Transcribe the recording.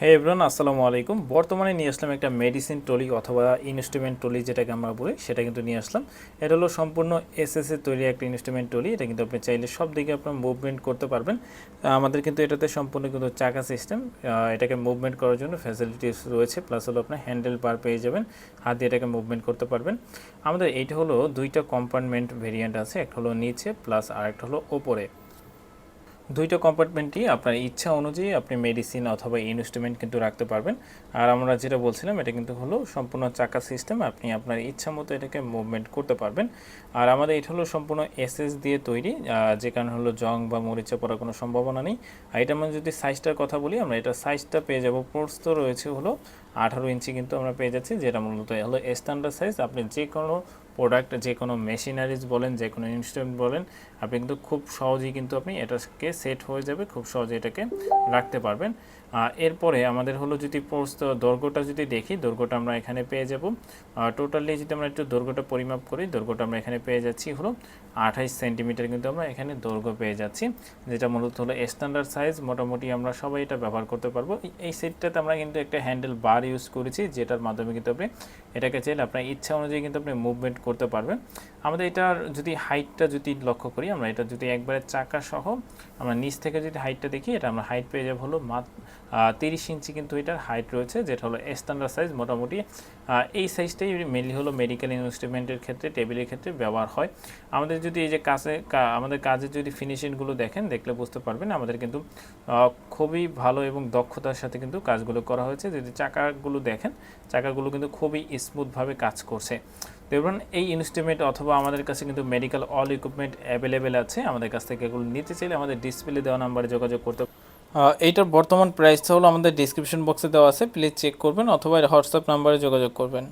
হে everyone আসসালামু আলাইকুম। বর্তমানে নিয়ে আসলাম একটা মেডিসিন টলি অথবা ইনস্ট্রুমেন্ট টলি যেটাকে আমরা বলি, সেটা কিন্তু নিয়ে আসলাম। এটা হলো সম্পূর্ণ এসএস এর তৈরি একটা ইনস্ট্রুমেন্ট টলি এটা কিন্তু আপনি চাইলে সব দিকে আপনার মুভমেন্ট করতে পারবেন। আমাদের কিন্তু এটাতে সম্পূর্ণ কিন্তু চাকা সিস্টেম এটাকে মুভমেন্ট করার জন্য ফ্যাসিলিটিস রয়েছে। প্লাস হলো আপনার হ্যান্ডেল পার পেয়ে যাবেন। হাত দিয়ে এটাকে মুভমেন্ট করতে পারবেন। আমাদের এইটা হলো দুইটা কম্পার্টমেন্ট ভেরিয়েন্ট আছে। একটা হলো নিচে প্লাস আর একটা হলো ওপরে। দুইটা কম্পার্টমেন্টই আপনার ইচ্ছা অনুযায়ী আপনি মেডিসিন অথবা ইনস্ট্রুমেন্ট কিন্তু রাখতে পারবেন। আর আমরা যেটা বলছিলাম, এটা কিন্তু হলো সম্পূর্ণ চাকা সিস্টেম আপনি আপনার ইচ্ছা মতো এটাকে মুভমেন্ট করতে পারবেন। আর আমাদের এটা হলো সম্পূর্ণ এসএস দিয়ে তৈরি যে কারণে হলো জং বা মরিচা পড়ার কোনো সম্ভাবনা নেই। আর এটা মানে যদি সাইজটার কথা বলি, আমরা এটা সাইজটা পেয়ে যাব। প্রস্থ রয়েছে হলো আঠারো ইঞ্চি কিন্তু আমরা পেয়ে যাচ্ছি, যেটা মূলত হলো স্ট্যান্ডার্ড সাইজ আপনি যে কোনো প্রোডাক্ট যে কোনো মেশিনারিজ বলেন, যে কোনো ইনস্ট্রুমেন্ট বলেন, আপনি কিন্তু খুব সহজেই কিন্তু আপনি এটাকে সেট হয়ে যাবে, খুব সহজে এটাকে রাখতে পারবেন। এরপরে আমাদের হলো যদি প্রস্থ দৈর্ঘ্যটা যদি দেখি, দৈর্ঘ্যটা আমরা এখানে পেয়ে যাব। টোটালি যদি আমরা একটু দৈর্ঘ্যটা পরিমাপ করি, দৈর্ঘ্যটা আমরা এখানে পেয়ে যাচ্ছি হলো আঠাইশ সেন্টিমিটার কিন্তু আমরা এখানে দৈর্ঘ্য পেয়ে যাচ্ছি, যেটা মূলত হলো স্ট্যান্ডার্ড সাইজ মোটামুটি আমরা সবাই এটা ব্যবহার করতে পারব। এই সেটটাতে আমরা কিন্তু একটা হ্যান্ডেল বার ইউজ করেছি, যেটার মাধ্যমে কিন্তু আপনি এটাকে চাইলে আপনার ইচ্ছা অনুযায়ী কিন্তু আপনি মুভমেন্ট করতে পারবেন। আমাদের এটার যদি হাইটটা যদি লক্ষ্য করি, আমরা এটা যদি একবারে চাকা সহ আমরা নিচ থেকে যদি হাইটটা দেখি, এটা আমরা হাইট পেয়ে যাব হলো মাত্র তিরিশ ইঞ্চি কিন্তু এটার হাইট রয়েছে, যেটা হলো স্ট্যান্ডার্ড সাইজ মোটামুটি এই সাইজটাই মেনলি হলো মেডিকেল ইনস্ট্রুমেন্টের ক্ষেত্রে টেবিলের ক্ষেত্রে ব্যবহার হয়। আমাদের যদি এই যে কাছে, কা- আমাদের কাজের যদি ফিনিশিংগুলো দেখেন, দেখলে বুঝতে পারবেন আমাদের কিন্তু খুবই ভালো এবং দক্ষতার সাথে কিন্তু কাজগুলো করা হয়েছে। যদি চাকাগুলো দেখেন, চাকাগুলো কিন্তু খুবই স্মুথভাবে কাজ করছে। দেখবেন এই ইনস্ট্রুমেন্ট অথবা আমাদের কাছে কিন্তু মেডিকেল অল ইকুইপমেন্ট অ্যাভেলেবেল আছে। আমাদের কাছ থেকে এগুলো নিতে চাইলে আমাদের ডিসপ্লে দেওয়া নাম্বারে যোগাযোগ করতে এইটার বর্তমান প্রাইসটা হলো আমাদের ডিসক্রিপশন বক্সে দেওয়া আছে। প্লিজ চেক করবেন অথবা হোয়াটসঅ্যাপ নাম্বারে যোগাযোগ করবেন।